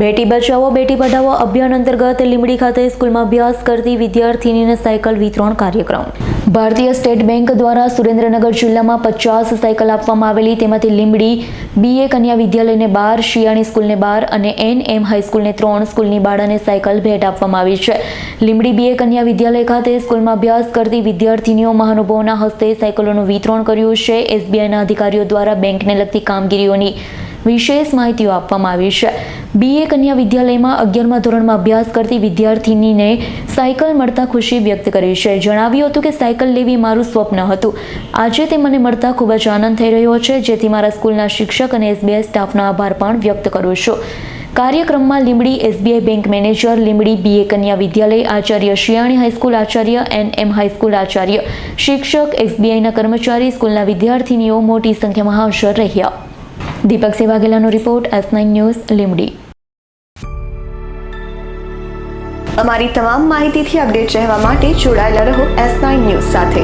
બેટી બચાવો, બેટી પઢાવો અભિયાન અંતર્ગત લીંબડી ખાતે સ્કૂલમાં અભ્યાસ કરતી વિદ્યાર્થીનીને સાયકલ વિતરણ કાર્યક્રમ. ભારતીય સ્ટેટ બેંક દ્વારા સુરેન્દ્રનગર જિલ્લામાં પચાસ સાયકલ આપવામાં આવેલી. તેમાંથી લીંબડી, બીએ કન્યા વિદ્યાલયને બાર, શિયાળી સ્કૂલને બાર અને એન એમ હાઈસ્કૂલને ત્રણ સ્કૂલની બાળાને સાયકલ ભેટ આપવામાં આવી છે. લીંબડી, બીએ કન્યા વિદ્યાલય ખાતે સ્કૂલમાં અભ્યાસ કરતી વિદ્યાર્થીનીઓ મહાનુભાવોના હસ્તે સાયકલોનું વિતરણ કર્યું છે. એસબીઆઈના અધિકારીઓ દ્વારા બેંકને લગતી કામગીરીઓની વિશેષ માહિતીઓ આપવામાં આવી છે. બીએ કન્યા વિદ્યાલયમાં અગિયારમા ધોરણમાં અભ્યાસ કરતી વિદ્યાર્થીનીને સાયકલ મળતા ખુશી વ્યક્ત કરી છે. જણાવ્યું હતું કે સાયકલ લેવી મારું સ્વપ્ન હતું. આજે તે મને મળતા ખૂબ જ આનંદ થઈ રહ્યો છે. જેથી મારા સ્કૂલના શિક્ષક અને એસબીઆઈ સ્ટાફનો આભાર પણ વ્યક્ત કરું છું. કાર્યક્રમમાં Limbdi SBI bank manager, Limbdi BA કન્યા વિદ્યાલય આચાર્ય શિયાણી હાઈસ્કૂલ આચાર્ય એન એમ હાઈસ્કૂલ આચાર્ય, શિક્ષક એસબીઆઈના કર્મચારી, સ્કૂલના વિદ્યાર્થીનીઓ મોટી સંખ્યામાં હાજર રહ્યા. Deepak સેવાગેલાનો report S nine news Limdi અમારી તમામ માહિતીથી અપડેટ રહેવા માટે જોડાયેલા રહો એસ નાઇન ન્યૂઝ સાથે.